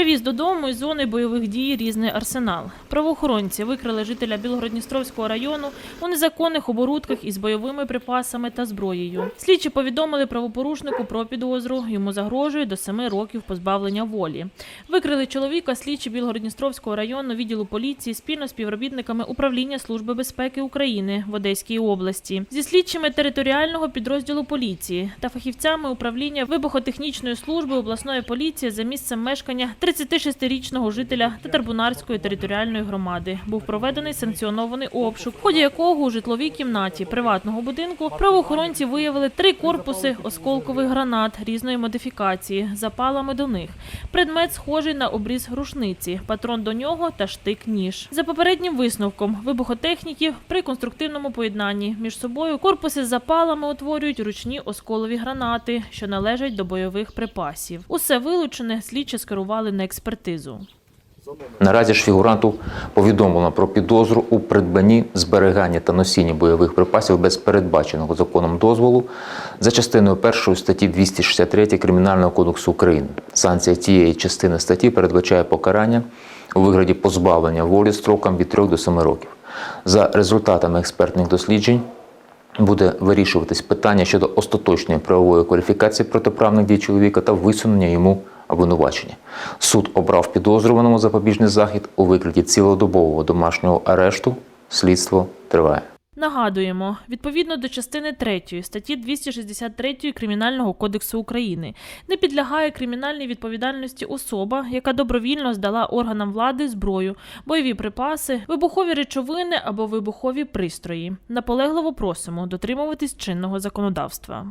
Привіз додому із зони бойових дій різний арсенал. Правоохоронці викрили жителя Білгородністровського району у незаконних оборудках із бойовими припасами та зброєю. Слідчі повідомили правопорушнику про підозру. Йому загрожує до семи років позбавлення волі. Викрили чоловіка слідчі Білгородністровського району відділу поліції спільно з співробітниками управління Служби безпеки України в Одеській області зі слідчими територіального підрозділу поліції та фахівцями управління вибухотехнічної служби обласної поліції за місцем мешкання 36-річного жителя Татарбунарської територіальної громади. Був проведений санкціонований обшук, в ході якого у житловій кімнаті приватного будинку правоохоронці виявили три корпуси осколкових гранат різної модифікації, запалами до них. Предмет схожий на обріз рушниці, патрон до нього та штик-ніж. За попереднім висновком вибухотехніків при конструктивному поєднанні між собою корпуси з запалами утворюють ручні осколові гранати, що належать до бойових припасів. Усе вилучене слідчі скерували на експертизу. Наразі ж фігуранту повідомлено про підозру у придбанні, зберіганні та носінні бойових припасів без передбаченого законом дозволу за частиною 1 статті 263 Кримінального кодексу України. Санкція тієї частини статті передбачає покарання у вигляді позбавлення волі строком від 3 до 7 років. За результатами експертних досліджень буде вирішуватись питання щодо остаточної правової кваліфікації протиправних дій чоловіка та висунення йому обвинувачення. Суд обрав підозрюваному запобіжний захід у вигляді цілодобового домашнього арешту. Слідство триває. Нагадуємо, відповідно до частини 3 статті 263 Кримінального кодексу України не підлягає кримінальній відповідальності особа, яка добровільно здала органам влади зброю, бойові припаси, вибухові речовини або вибухові пристрої. Наполегливо просимо дотримуватись чинного законодавства.